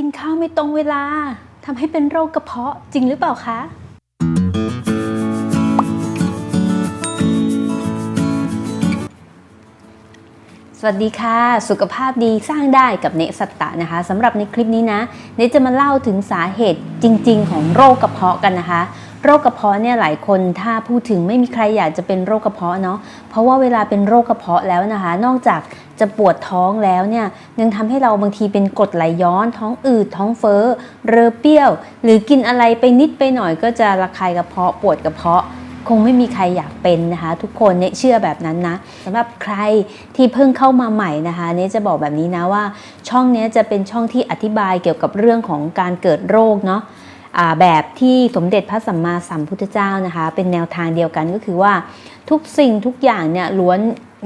กินข้าวไม่ตรงเวลาทำให้เป็นโรคกระเพาะจริงหรือเปล่าคะ สวัสดีค่ะ สุขภาพดีสร้างได้กับเนสัตตะนะคะสำหรับในคลิปนี้นะ เนจะมาเล่าถึงสาเหตุจริง ๆ ของโรคกระเพาะกันนะคะโรคกระเพาะเนี่ยหลายคนถ้าพูดถึงไม่มีใครอยากจะเป็นโรคกระเพาะเนาะเพราะว่าเวลาเป็นโรคกระเพาะแล้วนะคะ นอกจาก จะปวดท้องแล้วเนี่ยยังทำให้เราบางทีเป็นกรดไหลย้อน ท้องอืดท้องเฟ้อเรอเปรี้ยว หรือกินอะไรไปนิดไปหน่อยก็จะระคายกระเพาะปวดกระเพาะ คงไม่มีใครอยากเป็นนะคะ ทุกคนเนี่ยเชื่อแบบนั้นนะสำหรับใครที่เพิ่งเข้ามาใหม่นะคะเนี่ยจะบอกแบบนี้นะว่า ช่องเนี้ยจะเป็นช่องที่อธิบายเกี่ยวกับเรื่องของการเกิดโรคเนาะแบบที่สมเด็จพระสัมมาสัมพุทธเจ้านะคะ เป็นแนวทางเดียวกันก็คือว่าทุกสิ่งทุกอย่างเนี่ยล้วน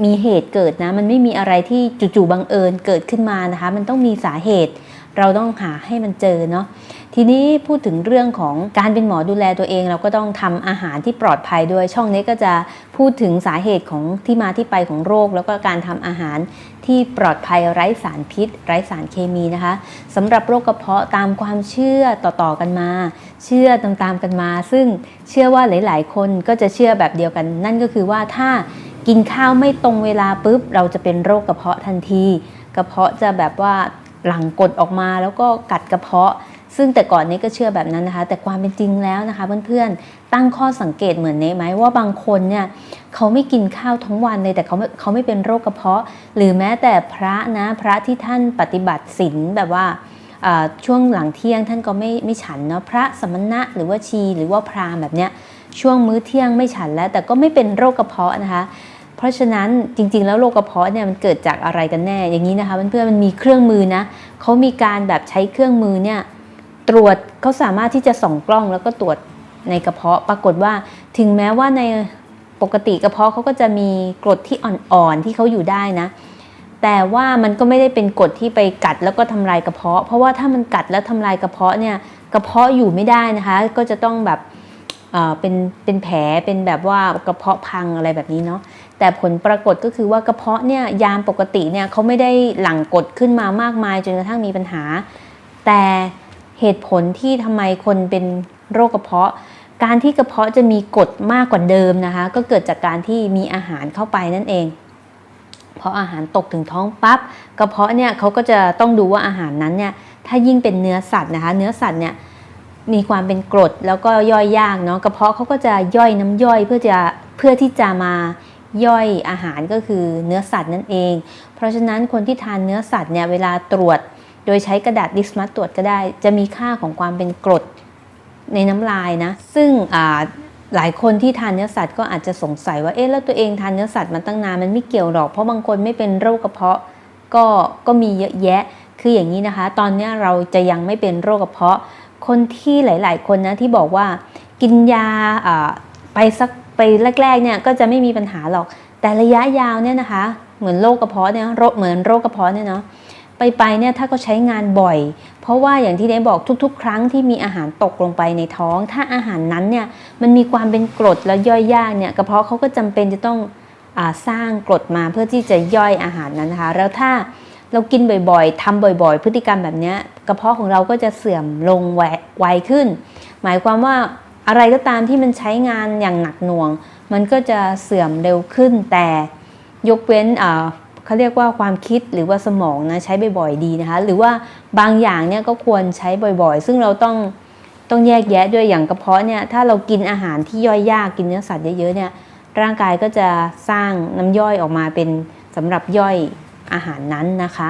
มีเหตุเกิดนะ มันไม่มีอะไรที่จู่ๆบังเอิญเกิดขึ้นมานะคะ มันต้องมีสาเหตุ เราต้องหาให้มันเจอเนาะทีนี้พูดถึงเรื่องของการเป็นหมอดูแลตัวเอง เราก็ต้องทำอาหารที่ปลอดภัยด้วย ช่องนี้ก็จะพูดถึงสาเหตุของที่มาที่ไปของโรค แล้วก็การทำอาหารที่ปลอดภัยไร้สารพิษ ไร้สารเคมีนะคะสำหรับโรคกระเพาะตามความเชื่อต่อๆกันมา เชื่อตามๆกันมา ซึ่งเชื่อว่าหลาย ๆ คนก็จะเชื่อแบบเดียวกัน นั่นก็คือว่าถ้า กินข้าวไม่ตรงเวลาปุ๊บ เราจะเป็นโรคกระเพาะทันที กระเพาะจะแบบว่าหลังกดออกมาแล้วก็กัดกระเพาะ ซึ่งแต่ก่อนนี้ก็เชื่อแบบนั้นนะคะ แต่ความเป็นจริงแล้วนะคะ เพื่อนๆตั้งข้อสังเกตเหมือนเนไหมว่าบางคนเนี่ยเขาไม่กินข้าวทั้งวันเลยแต่เขาเขาไม่เป็นโรคกระเพาะ หรือแม้แต่พระนะพระที่ท่านปฏิบัติศีลแบบว่าอ่าช่วงหลังเที่ยงท่านก็ไม่ไม่ฉันเนาะพระสมณะหรือว่าชีหรือว่าพราหมณ์แบบเนี้ยช่วงมื้อเที่ยงไม่ฉันแล้ว แต่ก็ไม่เป็นโรคกระเพาะนะคะ เพราะฉะนั้นจริง ๆ แล้วโรคกระเพาะเนี่ยมันเกิดจากอะไรกันแน่อย่างนี้นะคะเพื่อนๆมันมีเครื่องมือนะเขามีการแบบใช้เครื่องมือเนี่ยตรวจเขาสามารถที่จะส่องกล้องแล้วก็ตรวจในกระเพาะปรากฏว่า ถึงแม้ว่าในปกติกระเพาะเขาก็จะมีกรดที่อ่อนๆที่เขาอยู่ได้นะ แต่ว่ามันก็ไม่ได้เป็นกรดที่ไปกัดแล้วก็ทำลายกระเพาะ เพราะว่าถ้ามันกัดแล้วทำลายกระเพาะเนี่ยกระเพาะอยู่ไม่ได้นะคะ ก็จะต้องแบบเอ่อเป็นเป็นแผลเป็นแบบว่ากระเพาะพังอะไรแบบนี้เนาะ แต่ผลปรากฏก็คือว่ากระเพาะเนี่ยยามปกติเนี่ยเขาไม่ได้หลั่งกรดขึ้นมามากมายจนกระทั่งมีปัญหา แต่เหตุผลที่ทำไมคนเป็นโรคกระเพาะ การที่กระเพาะจะมีกรดมากกว่าเดิมนะคะ ก็เกิดจากการที่มีอาหารเข้าไปนั่นเองพออาหารตกถึงท้องปั๊บกระเพาะเนี่ยเขาก็จะต้องดูว่าอาหารนั้นเนี่ยถ้ายิ่งเป็นเนื้อสัตว์นะคะ เนื้อสัตว์เนี่ยมีความเป็นกรดแล้วก็ย่อยยากเนาะกระเพาะเขาก็จะย่อยน้ำย่อยเพื่อจะเพื่อที่จะมา ย่อยอาหารก็คือเนื้อสัตว์นั่นเอง เพราะฉะนั้นคนที่ทานเนื้อสัตว์เนี่ยเวลาตรวจ โดยใช้กระดาษดิสมัสตรวจก็ได้ จะมีค่าของความเป็นกรดในน้ำลายนะ ซึ่งหลายคนที่ทานเนื้อสัตว์ก็อาจจะสงสัยว่าเอ๊ะแล้วตัวเองทานเนื้อสัตว์มาตั้งนานมันไม่เกี่ยวหรอกเพราะบางคนไม่เป็นโรคกระเพาะก็ก็มีเยอะแยะ คืออย่างนี้นะคะ ตอนนี้เราจะยังไม่เป็นโรคกระเพาะ คนที่หลาย ๆ คนนะที่บอกว่ากินยาไปสัก ไปแรกๆเนี่ยก็จะไม่มีปัญหาหรอก แต่ระยะยาวเนี่ยนะคะ เหมือนโรคกระเพาะเนี่ยโรคเหมือนโรคกระเพาะเนี่ยเนาะไปไปเนี่ยถ้าก็ใช้งานบ่อย เพราะว่าอย่างที่ได้บอกทุก ๆ ครั้งที่มีอาหารตกลงไปในท้อง ถ้าอาหารนั้นเนี่ยมันมีความเป็นกรดแล้วย่อยยากเนี่ยกระเพาะเขาก็จำเป็นจะต้องอสร้างกรดมาเพื่อที่จะย่อยอาหารนั้นนะคะ แล้วถ้าเรากินบ่อยๆทำบ่อยๆ พฤติกรรมแบบนี้กระเพาะของเราก็จะเสื่อมลงไวไวขึ้น หมายความว่า อะไรก็ตามที่มันใช้งานอย่างหนักหน่วง มันก็จะเสื่อมเร็วขึ้นแต่ยกเว้นเขาเรียกว่าความคิดหรือว่าสมองนะใช้บ่อยๆดีนะคะ หรือว่าบางอย่างเนี่ยก็ควรใช้บ่อยๆ ซึ่งเราต้องต้องแยกแยะด้วยอย่างกระเพาะเนี่ยถ้าเรากินอาหารที่ย่อยยากกินเนื้อสัตว์เยอะๆเนี่ยร่างกายก็จะสร้างน้ำย่อยออกมาเป็นสำหรับย่อยอาหารนั้นนะคะ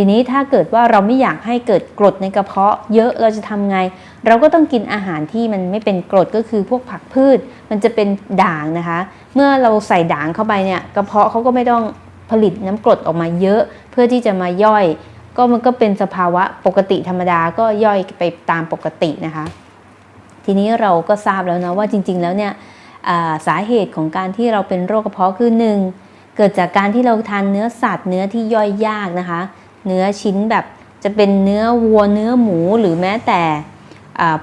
ทีนี้ถ้าเกิดว่าเราไม่อยากให้เกิดกรดในกระเพาะเยอะเราจะทำไง เราก็ต้องกินอาหารที่มันไม่เป็นกรดก็คือพวกผักพืช มันจะเป็นด่างนะคะ เมื่อเราใส่ด่างเข้าไปเนี่ยกระเพาะเขาก็ไม่ต้องผลิตน้ำกรดออกมาเยอะ เพื่อที่จะมาย่อย ก็มันก็เป็นสภาวะปกติธรรมดาก็ย่อยไปตามปกตินะคะ ทีนี้เราก็ทราบแล้วนะว่าจริง ๆ แล้วเนี่ยสาเหตุของการที่เราเป็นโรคกระเพาะคือหนึ่งเกิดจากการที่เราทานเนื้อสัตว์เนื้อที่ย่อยยากนะคะ เนื้อชิ้นแบบจะเป็นเนื้อวัวเนื้อหมูหรือแม้แต่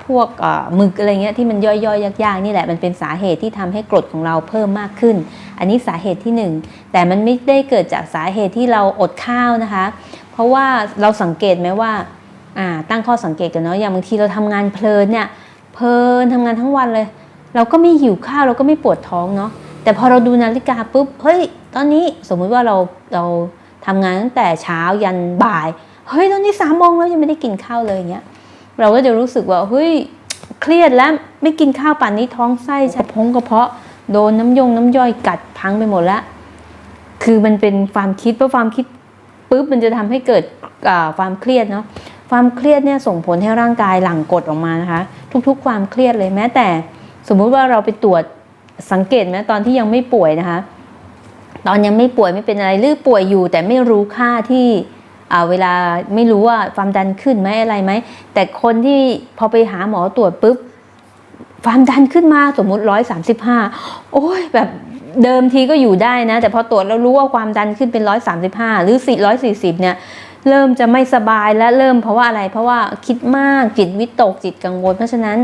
พวกหมึกอะไรเงี้ยที่มันย่อยๆยากๆนี่แหละมันเป็นสาเหตุที่ทำให้กรดของเราเพิ่มมากขึ้น อันนี้สาเหตุที่หนึ่งแต่มันไม่ได้เกิดจากสาเหตุที่เราอดข้าวนะคะ เพราะว่าเราสังเกตไหมว่าตั้งข้อสังเกตกันเนาะอย่างบางทีเราทำงานเพลินเนี่ยเพลินทำงานทั้งวันเลย เราก็ไม่หิวข้าวเราก็ไม่ปวดท้องเนาะแต่พอเราดูนาฬิกาปุ๊บเฮ้ยตอนนี้สมมุติว่าเราเรา ทำงานตั้งแต่เช้ายันบ่าย เฮ้ยตอนนี้สามโมงแล้วยังไม่ได้กินข้าวเลยอย่างเงี้ย เราก็จะรู้สึกว่าเฮ้ยเครียดแล้วไม่กินข้าวป่านนี้ท้องไส้กระพงกระเพาะโดนน้ำยงน้ำย่อยกัดพังไปหมดแล้วคือมันเป็นความคิดเพราะความคิดปุ๊บมันจะทำให้เกิดความเครียดเนาะความเครียดเนี่ยส่งผลให้ร่างกายหลั่งกรดออกมานะคะ ทุกๆ ความเครียดเลยแม้แต่ สมมุติว่าเราไปตรวจสังเกตไหมตอนที่ยังไม่ป่วยนะคะ ตอนยังไม่ป่วยไม่เป็นอะไรหรือป่วยอยู่ แต่ไม่รู้ค่าที่เวลาไม่รู้ว่าความดันขึ้นไหมอะไรไหม แต่คนที่พอไปหาหมอตรวจปุ๊บความดันขึ้นมาสมมุติร้อยสามสิบห้าโอ้ยแบบเดิมทีก็อยู่ได้นะ แต่พอตรวจแล้วรู้ว่าความดันขึ้นเป็นร้อยสามสิบห้าหรือสี่ร้อยสี่สิบเนี่ยเริ่มจะไม่สบายและเริ่มเพราะว่าอะไร เพราะว่าคิดมากจิตวิตกจิตกังวล เพราะฉะนั้น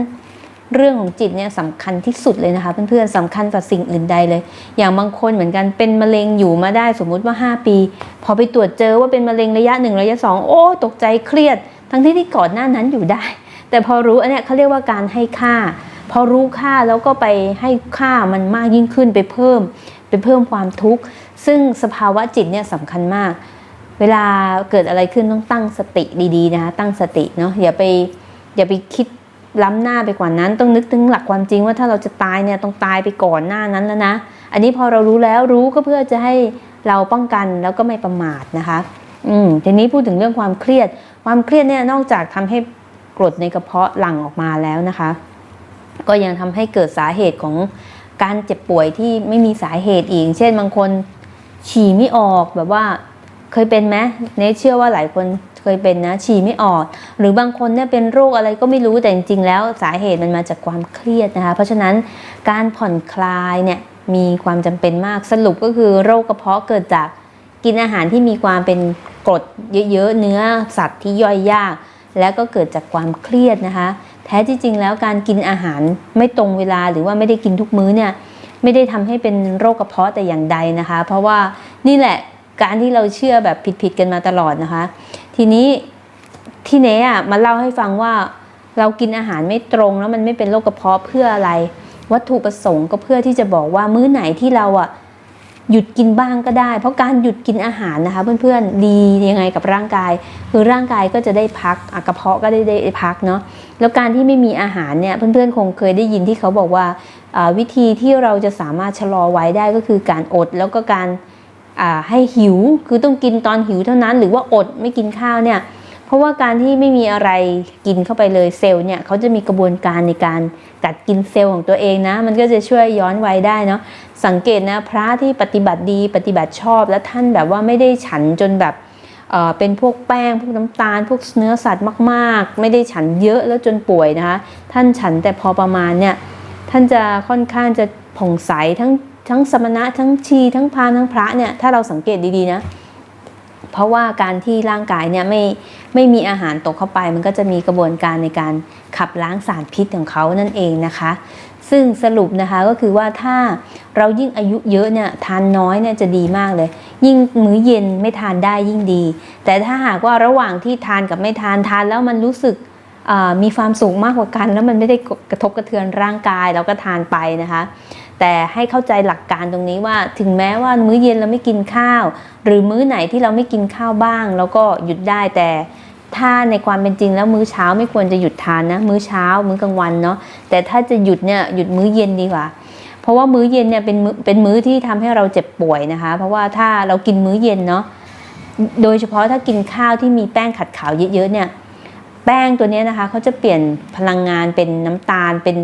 เรื่องของจิตเนี่ยสำคัญที่สุดเลยนะคะ เพื่อนๆสำคัญกว่าสิ่งอื่นใดเลย อย่างบางคนเหมือนกันเป็นมะเร็งอยู่มาได้สมมุติว่า 5 ปี พอไปตรวจเจอว่าเป็นมะเร็งระยะหนึ่งระยะสองโอ้ ตกใจเครียด ทั้งที่ที่ก่อนหน้านั้นอยู่ได้ แต่พอรู้อันเนี้ยเขาเรียกว่าการให้ค่า พอรู้ค่าแล้วก็ไปให้ค่ามันมากยิ่งขึ้นไปเพิ่มไปเพิ่มความทุกข์ซึ่งสภาวะจิตเนี่ยสำคัญมาก เวลาเกิดอะไรขึ้นต้องตั้งสติดีๆนะคะตั้งสติเนาะอย่าไปอย่าไปคิด ล้ำหน้าไปกว่านั้น ต้องนึกถึงหลักความจริงว่าถ้าเราจะตายเนี่ยต้องตายไปก่อนหน้านั้นแล้วนะ อันนี้พอเรารู้แล้วรู้ก็เพื่อจะให้เราป้องกันแล้วก็ไม่ประมาทนะคะ อืมทีนี้พูดถึงเรื่องความเครียด ความเครียดเนี่ยนอกจากทำให้กรดในกระเพาะหลั่งออกมาแล้วนะคะ ก็ยังทำให้เกิดสาเหตุของการเจ็บป่วยที่ไม่มีสาเหตุอีก เช่นบางคนฉี่ไม่ออกแบบว่าเคยเป็นไหมเนเชื่อว่าหลายคน เคยเป็นนะฉี่ไม่ออก หรือบางคนเนี่ยเป็นโรคอะไรก็ไม่รู้แต่จริงๆแล้วสาเหตุมันมาจากความเครียดนะคะเพราะฉะนั้นการผ่อนคลายเนี่ยมีความจำเป็นมากสรุปก็คือโรคกระเพาะเกิดจากกินอาหารที่มีความเป็นกรดเยอะๆเนื้อสัตว์ที่ย่อยยาก แล้วก็เกิดจากความเครียดนะคะแท้ที่จริงแล้วการกินอาหารไม่ตรงเวลาหรือว่าไม่ได้กินทุกมื้อเนี่ยไม่ได้ทำให้เป็นโรคกระเพาะแต่อย่างใดนะคะ เพราะว่านี่แหละการที่เราเชื่อแบบผิดๆกันมาตลอดนะคะ ทีนี้ที่เนอะมาเล่าให้ฟังว่าเรากินอาหารไม่ตรงแล้วมันไม่เป็นโรคกระเพาะเพื่ออะไร วัตถุประสงค์ก็เพื่อที่จะบอกว่ามื้อไหนที่เราอะหยุดกินบ้างก็ได้ เพราะการหยุดกินอาหารนะคะเพื่อนๆดียังไงกับร่างกาย คือร่างกายก็จะได้พักกระเพาะก็ได้ได้พักเนาะแล้วการที่ไม่มีอาหารเนี่ยเพื่อนๆคงเคยได้ยินที่เขาบอกว่าวิธีที่เราจะสามารถชะลอไว้ได้ก็คือการอดแล้วก็การ ให้หิวคือต้องกินตอนหิวเท่านั้น หรือว่าอดไม่กินข้าวเนี่ยเพราะว่าการที่ไม่มีอะไรกินเข้าไปเลยเซลล์เนี่ยเขาจะมีกระบวนการในการกัดกินเซลล์ของตัวเองนะ มันก็จะช่วยย้อนวัยได้เนาะสังเกตนะพระที่ปฏิบัติดีปฏิบัติชอบ และท่านแบบว่าไม่ได้ฉันจนแบบเอ่อเป็นพวกแป้งพวกน้ำตาล พวกเนื้อสัตว์มาก ๆ ไม่ได้ฉันเยอะแล้วจนป่วยนะคะ ท่านฉันแต่พอประมาณเนี่ยท่านจะค่อนข้างจะผ่องใสทั้ง ทั้งสมณะทั้งชีทั้งพานทั้งพระเนี่ยถ้าเราสังเกตดีๆนะเพราะว่าการที่ร่างกายเนี่ยไม่ไม่มีอาหารตกเข้าไป มันก็จะมีกระบวนการในการขับล้างสารพิษของเขานั่นเองนะคะ ซึ่งสรุปนะคะก็คือว่าถ้าเรายิ่งอายุเยอะเนี่ยทานน้อยเนี่ยจะดีมากเลย ยิ่งมื้อเย็นไม่ทานได้ยิ่งดี แต่ถ้าหากว่าระหว่างที่ทานกับไม่ทานทานแล้วมันรู้สึกมีความสุขมากกว่ากัน แล้วมันไม่ได้กระทบกระเทือนร่างกายเราก็ทานไปนะคะ แต่ให้เข้าใจหลักการตรงนี้ว่าถึงแม้ว่ามื้อเย็นเราไม่กินข้าว หรือมื้อไหนที่เราไม่กินข้าวบ้างเราก็หยุดได้แต่ถ้าในความเป็นจริงแล้วมื้อเช้าไม่ควรจะหยุดทานนะ มื้อเช้า มื้อกลางวันเนาะแต่ถ้าจะหยุดเนี่ยหยุดมื้อเย็นดีกว่า เพราะว่ามื้อเย็นเนี่ยเป็นมื้อเป็นมื้อที่ทำให้เราเจ็บป่วยนะคะ เพราะว่าถ้าเรากินมื้อเย็นเนาะโดยเฉพาะถ้ากินข้าวที่มีแป้งขัดขาวเยอะๆเนี่ยแป้งตัวนี้นะคะเขาจะเปลี่ยนพลังงานเป็นน้ำตาลเป็น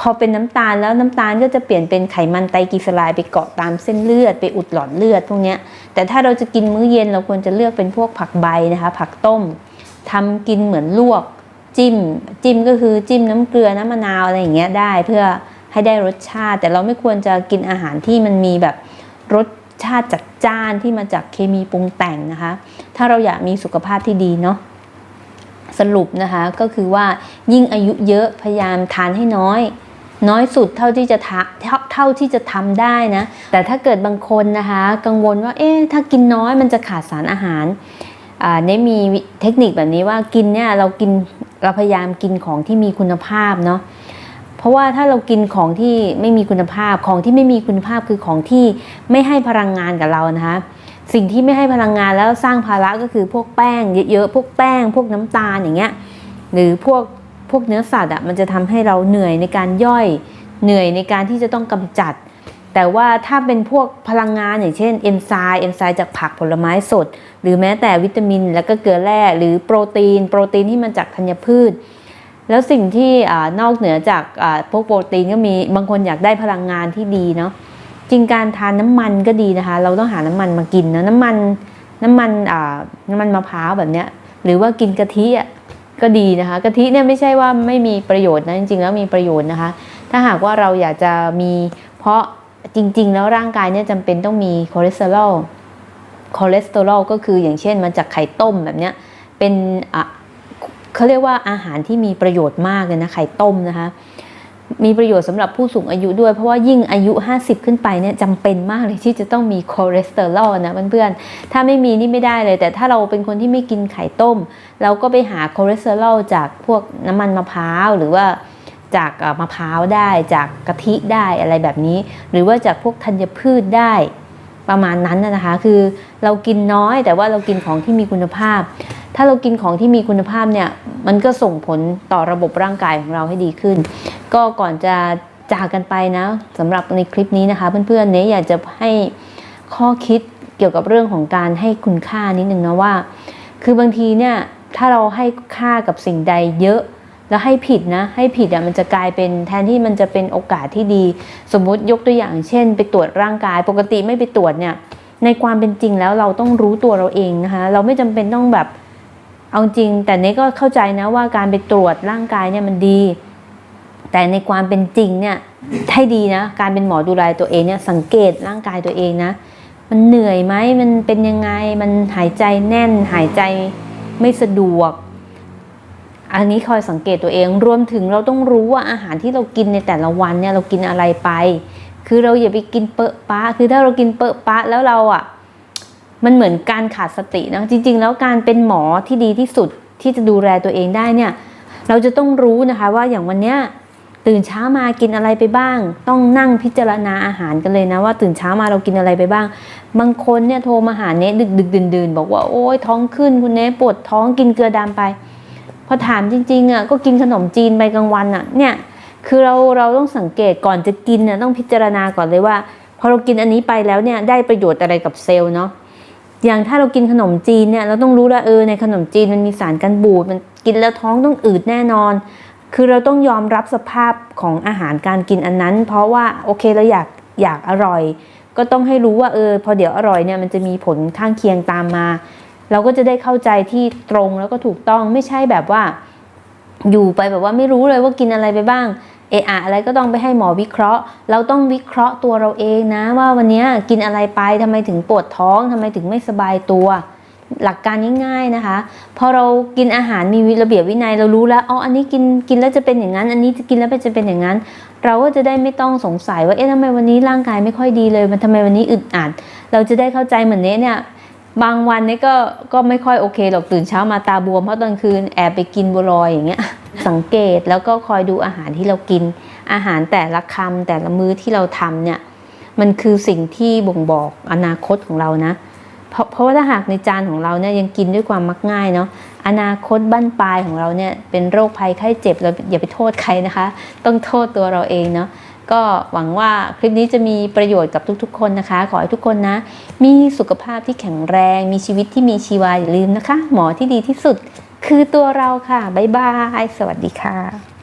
พอเป็นน้ำตาลแล้วน้ำตาลก็จะเปลี่ยนเป็นไขมันไตรกลีเซอไรด์ไปเกาะตามเส้นเลือดไปอุดหลอดเลือดพวกนี้แต่ถ้าเราจะกินมื้อเย็นเราควรจะเลือกเป็นพวกผักใบนะคะ ผักต้มทำกินเหมือนลวก จิ้ม จิ้มก็คือจิ้มน้ำเกลือน้ำมะนาวอะไรอย่างเงี้ยได้เพื่อให้ได้รสชาติ แต่เราไม่ควรจะกินอาหารที่มันมีแบบรสชาติจัดจ้านที่มาจากเคมีปรุงแต่งนะคะ ถ้าเราอยากมีสุขภาพที่ดีเนาะ สรุปนะคะก็คือว่ายิ่งอายุเยอะพยายามทานให้น้อย น้อยสุดเท่าที่จะทเท่าที่จะทำได้นะแต่ถ้าเกิดบางคนนะคะกังวลว่าเอ๊ะถ้ากินน้อยมันจะขาดสารอาหารอ่าเนี่ยมีเทคนิคแบบนี้ว่ากินเนี่ยเรากินเราพยายามกินของที่มีคุณภาพเนาะเพราะว่าถ้าเรากินของที่ไม่มีคุณภาพของที่ไม่มีคุณภาพคือของที่ไม่ให้พลังงานกับเรานะคะ สิ่งที่ไม่ให้พลังงานแล้วสร้างภาระก็คือพวกแป้งเยอะๆ พวกแป้ง พวกน้ำตาลอย่างเงี้ย หรือพวกพวกเนื้อสัตว์อะมันจะทำให้เราเหนื่อยในการย่อย เหนื่อยในการที่จะต้องกำจัด แต่ว่าถ้าเป็นพวกพลังงานอย่างเช่นเอนไซม์เอนไซม์จากผักผลไม้สด หรือแม้แต่วิตามิน แล้วก็เกลือแร่หรือโปรตีน โปรตีนที่มาจากธัญพืช แล้วสิ่งที่อนอกเหนือจากพวกโปรตีนก็มีบางคนอยากได้พลังงานที่ดีเนาะ จริงการทานน้ำมันก็ดีนะคะ เราต้องหาน้ำมันมากินนะน้ำมันน้ำมันอ่าน้ำมันมะพร้าวแบบเนี้ยหรือว่ากินกะทิอะก็ดีนะคะกะทิเนี่ยไม่ใช่ว่าไม่มีประโยชน์นะจริงๆแล้วมีประโยชน์นะคะ ถ้าหากว่าเราอยากจะมีเพราะจริง ๆ แล้วร่างกายเนี่ยจำเป็นต้องมีคอเลสเตอรอลคอเลสเตอรอลก็คืออย่างเช่นมาจากไข่ต้มแบบเนี้ยเป็นอะเขาเรียกว่าอาหารที่มีประโยชน์มากเลยนะไข่ต้มนะคะ มีประโยชน์สำหรับผู้สูงอายุด้วย เพราะว่ายิ่งอายุ 50 ขึ้นไปเนี่ยจำเป็นมากเลยที่จะต้องมีคอเลสเตอรอลนะเพื่อนๆ ถ้าไม่มีนี่ไม่ได้เลย แต่ถ้าเราเป็นคนที่ไม่กินไข่ต้ม เราก็ไปหาคอเลสเตอรอลจากพวกน้ำมันมะพร้าวหรือว่าจากมะพร้าวได้จากกะทิได้อะไรแบบนี้ หรือว่าจากพวกธัญพืชได้ประมาณนั้นนะคะ คือเรากินน้อยแต่ว่าเรากินของที่มีคุณภาพ ถ้าเรากินของที่มีคุณภาพเนี่ยมันก็ส่งผลต่อระบบร่างกายของเราให้ดีขึ้น ก็ก่อนจะจากกันไปนะสำหรับในคลิปนี้นะคะเพื่อนๆเนี่ยอยากจะให้ข้อคิดเกี่ยวกับเรื่องของการให้คุณค่านิดนึงนะว่า คือบางทีเนี่ยถ้าเราให้ค่ากับสิ่งใดเยอะ แล้วให้ผิดนะ ให้ผิดอะมันจะกลายเป็นแทนที่มันจะเป็นโอกาสที่ดี สมมุติยกตัวอย่างเช่น ไปตรวจร่างกาย ปกติไม่ไปตรวจเนี่ยในความเป็นจริงแล้วเราต้องรู้ตัวเราเองนะคะเราไม่จำเป็นต้องแบบเอาจริง แต่เนี้ก็เข้าใจนะว่าการไปตรวจร่างกายเนี่ยมันดี แต่ในความเป็นจริงเนี่ยให้ดีนะ การเป็นหมอดูแลตัวเองเนี่ยสังเกตร่างกายตัวเองนะ มันเหนื่อยไหมมันเป็นยังไงมันหายใจแน่น หายใจไม่สะดวก อันนี้คอยสังเกตตัวเองรวมถึงเราต้องรู้ว่าอาหารที่เรากินในแต่ละวันเนี่ยเรากินอะไรไป คือเราอย่าไปกินเปอะปะ คือถ้าเรากินเปอะปะแล้วเราอะมันเหมือนการขาดสตินะจริง ๆ แล้วการเป็นหมอที่ดีที่สุดที่จะดูแลตัวเองได้เนี่ย เราจะต้องรู้นะคะว่าอย่างวันเนี้ย ตื่นเช้ามากินอะไรไปบ้าง ต้องนั่งพิจารณาอาหารกันเลยนะว่าตื่นเช้ามาเรากินอะไรไปบ้าง บางคนเนี่ยโทรมาหาเนดึกดึกดื่นดื่นบอกว่าโอ๊ยท้องขึ้นคุณเนปวดท้องกินเกลือดำไป พอถามจริงๆอะก็กินขนมจีนไปกลางวันอะเนี่ยคือเราเราต้องสังเกตก่อนจะกินน่ะต้องพิจารณาก่อนเลยว่า พอเรากินอันนี้ไปแล้วเนี่ยได้ประโยชน์อะไรกับเซลล์เนาะอย่างถ้าเรากินขนมจีนเนี่ยเราต้องรู้ว่าเออในขนมจีนมันมีสารกันบูดมันกินแล้วท้องต้องอืดแน่นอน คือเราต้องยอมรับสภาพของอาหารการกินอันนั้น เพราะว่าโอเคเราอยากอยากอร่อย ก็ต้องให้รู้ว่าเออพอเดี๋ยวอร่อยเนี่ยมันจะมีผลข้างเคียงตามมา เราก็จะได้เข้าใจที่ตรงแล้วก็ถูกต้องไม่ใช่แบบว่า อยู่ไปแบบว่าไม่รู้เลยว่ากินอะไรไปบ้างเอะอะอะไรก็ต้องไปให้หมอวิเคราะห์ เราต้องวิเคราะห์ตัวเราเองนะ ว่าวันนี้กินอะไรไปทำไมถึงปวดท้องทำไมถึงไม่สบายตัว หลักการง่ายๆนะคะ พอเรากินอาหารมีระเบียบวินัยเรารู้แล้วอ๋ออันนี้กินกินแล้วจะเป็นอย่างนั้น อันนี้จะกินแล้วจะเป็นอย่างนั้น เราก็จะได้ไม่ต้องสงสัยว่าเอ๊ะทำไมวันนี้ร่างกายไม่ค่อยดีเลยมันทำไมวันนี้อึดอัดเราจะได้เข้าใจเหมือนเนี้ยเนี่ยบางวันนี่ก็ก็ไม่ค่อยโอเคหรอกตื่นเช้ามาตาบวมเพราะตอนคืนแอบไปกินบัวลอยอย่างเงี้ยสังเกตแล้วก็คอยดูอาหารที่เรากิน อาหารแต่ละคำแต่ละมื้อที่เราทำเนี่ยมันคือสิ่งที่บ่งบอกอนาคตของเรานะ เพราะเพราะว่าถ้าหากในจานของเราเนี่ยยังกินด้วยความมักง่ายเนาะอนาคตบั้นปลายของเราเนี่ยเป็นโรคภัยไข้เจ็บเราอย่าไปโทษใครนะคะ ต้องโทษตัวเราเองเนาะก็หวังว่าคลิปนี้จะมีประโยชน์กับทุกๆ คนนะคะ ขอให้ทุกคนนะ มีสุขภาพที่แข็งแรง มีชีวิตที่มีชีวาอย่าลืมนะคะ หมอที่ดีที่สุด คือตัวเราค่ะ บ๊ายบาย สวัสดีค่ะ